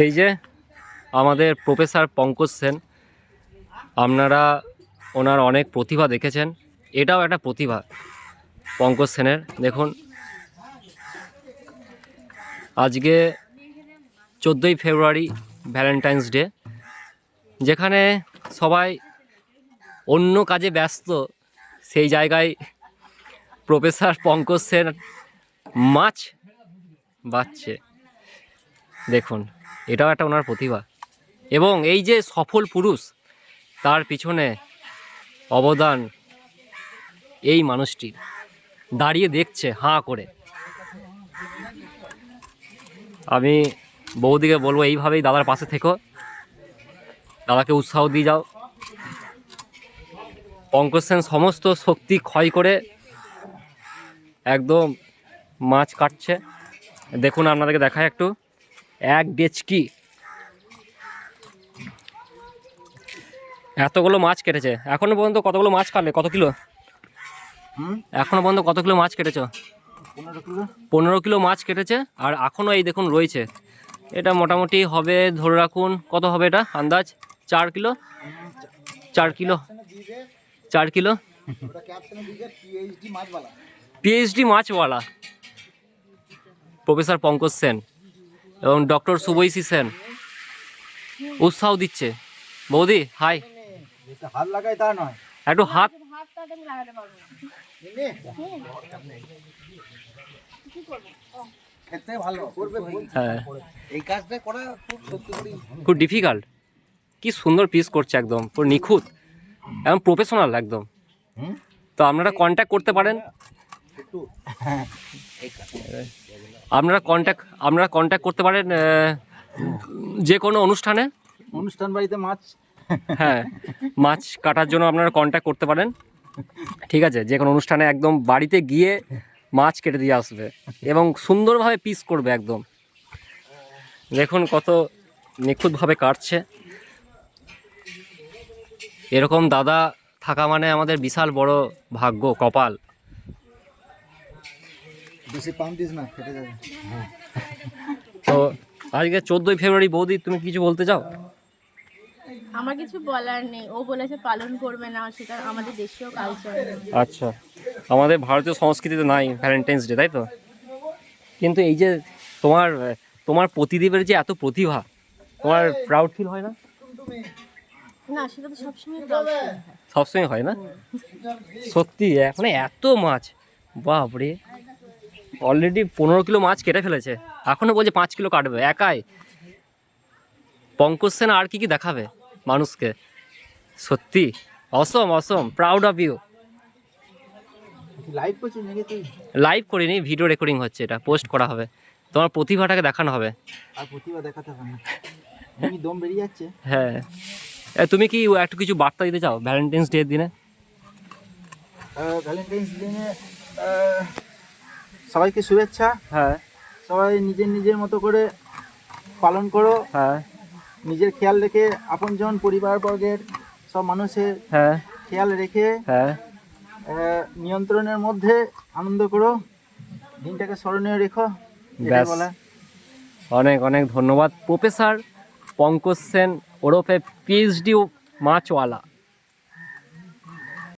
এই যে আমাদের প্রফেসর পঙ্কজ সেন, আপনারা ওনার অনেক প্রতিভা দেখেছেন। এটাও একটা প্রতিভা পঙ্কজ সেনের। দেখুন, আজকে চোদ্দোই ফেব্রুয়ারি ভ্যালেন্টাইন্স ডে, যেখানে সবাই অন্য কাজে ব্যস্ত, সেই জায়গায় প্রফেসর পঙ্কজ সেন মাছ বাচ্ছে। দেখুন এটাও একটা ওনার প্রতিভা। এবং এই যে সফল পুরুষ, তার পিছনে অবদান এই মানুষটির। দাঁড়িয়ে দেখছে, হাঁ করে। আমি বৌদিকে বলব, এইভাবেই দাদার পাশে থেকো। দাদাকে উৎসাহ দিয়ে যাও। পঙ্কজ সেন সমস্ত শক্তি ক্ষয় করে একদম মাছ কাটছে। দেখুন, আপনাদেরকে দেখায় একটু। এক ডেচকি। এতগুলো মাছ কেটেছে। এখনও পর্যন্ত কতগুলো মাছ কাটলে? কত কিলো? এখনও পর্যন্ত কত কিলো মাছ কেটেছ? পনেরো কিলো। মাছ কেটেছে আর এখনও এই দেখুন রয়েছে। এটা মোটামুটি হবে ধরে রাখুন কত হবে এটা আন্দাজ? চার কিলো? চার কিলো। চার কিলো? পিএইচডি মাছওয়ালা। প্রফেসর পঙ্কজ সেন। এবং ডক্টর শুভৈসি সেন। উৎসাহ দিচ্ছে। বৌদি হাই। হাত লাগায় তা নয়। একটু হাত। হ্যাঁ। খুব ডিফিকাল্ট কি সুন্দর পিস করছে একদম। পুরো নিখুঁত। এবং প্রফেশনাল একদম। তো আপনারা কন্ট্যাক্ট করতে পারেন। একটু। আপনারা কন্ট্যাক্ট আপনারা কন্ট্যাক্ট করতে পারেন যে কোনো অনুষ্ঠানে। অনুষ্ঠান বাড়িতে মাছ। হ্যাঁ মাছ কাটার জন্য আপনারা কন্ট্যাক্ট করতে পারেন। ঠিক আছে যে কোনো অনুষ্ঠানে একদম বাড়িতে গিয়ে মাছ কেটে দিয়ে আসবে এবং সুন্দরভাবে পিস করবে একদম। দেখুন কত নিখুঁতভাবে কাটছে। এরকম দাদা থাকা মানে আমাদের বিশাল বড় ভাগ্য কপাল। বেশি পাম দিস না ফেটে যাবে। তো আজকে চোদ্দোই ফেব্রুয়ারি বৌদি তুমি কিছু বলতে চাও? আমার কিছু বলার নেই। ও বলেছে পালন করবে না সেটা আমাদের দেশীয় কালচার আচ্ছা। আমাদের ভারতীয় সংস্কৃতিতে নাই ভ্যালেন্টাইন্স ডে তাই তো? কিন্তু এই যে তোমার তোমার প্রতিদেবের যে এত প্রতিভা তোমার প্রাউড ফিল হয় না? না সেটা তো সবসময় হয়। সবসময় হয় না? সত্যি এখন এত মাছ। বাপরে। অলরেডি পনেরো কিলো মাছ কেটে ফেলেছে। এখনও বলছে পাঁচ কিলো কাটবে। একাই। পঙ্কজ সেন আর কি কি দেখাবে মানুষকে? সত্যি? অসম অসম। প্রাউড অফ ইউ লাইভ করিনি ভিডিও রেকর্ডিং হচ্ছে এটা। পোস্ট করা হবে। তোমার প্রতিভাটাকে দেখানো হবে। আর প্রতিভা দেখাতে হবে না। দম বেরিয়ে যাচ্ছে। হ্যাঁ। তুমি কি একটু কিছু বার্তা দিতে চাও? ভ্যালেন্টাইন্স ডের দিনে? ভ্যালেন্টাইন্স দিনে সবাইকে শুভেচ্ছা। হ্যাঁ। সবাই নিজের নিজের মতো করে পালন করো। হ্যাঁ। নিজের খেয়াল রেখে আপন আপনজন পরিবারবর্গের সব মানুষের হ্যাঁ। খেয়াল রেখে হ্যাঁ। নিয়ন্ত্রণের মধ্যে আনন্দ করো। দিনটাকে স্মরণীয় রেখো বলা। অনেক অনেক ধন্যবাদ। প্রফেসর পঙ্কজ সেন ওরফে পিএইচডি মাছওয়ালা।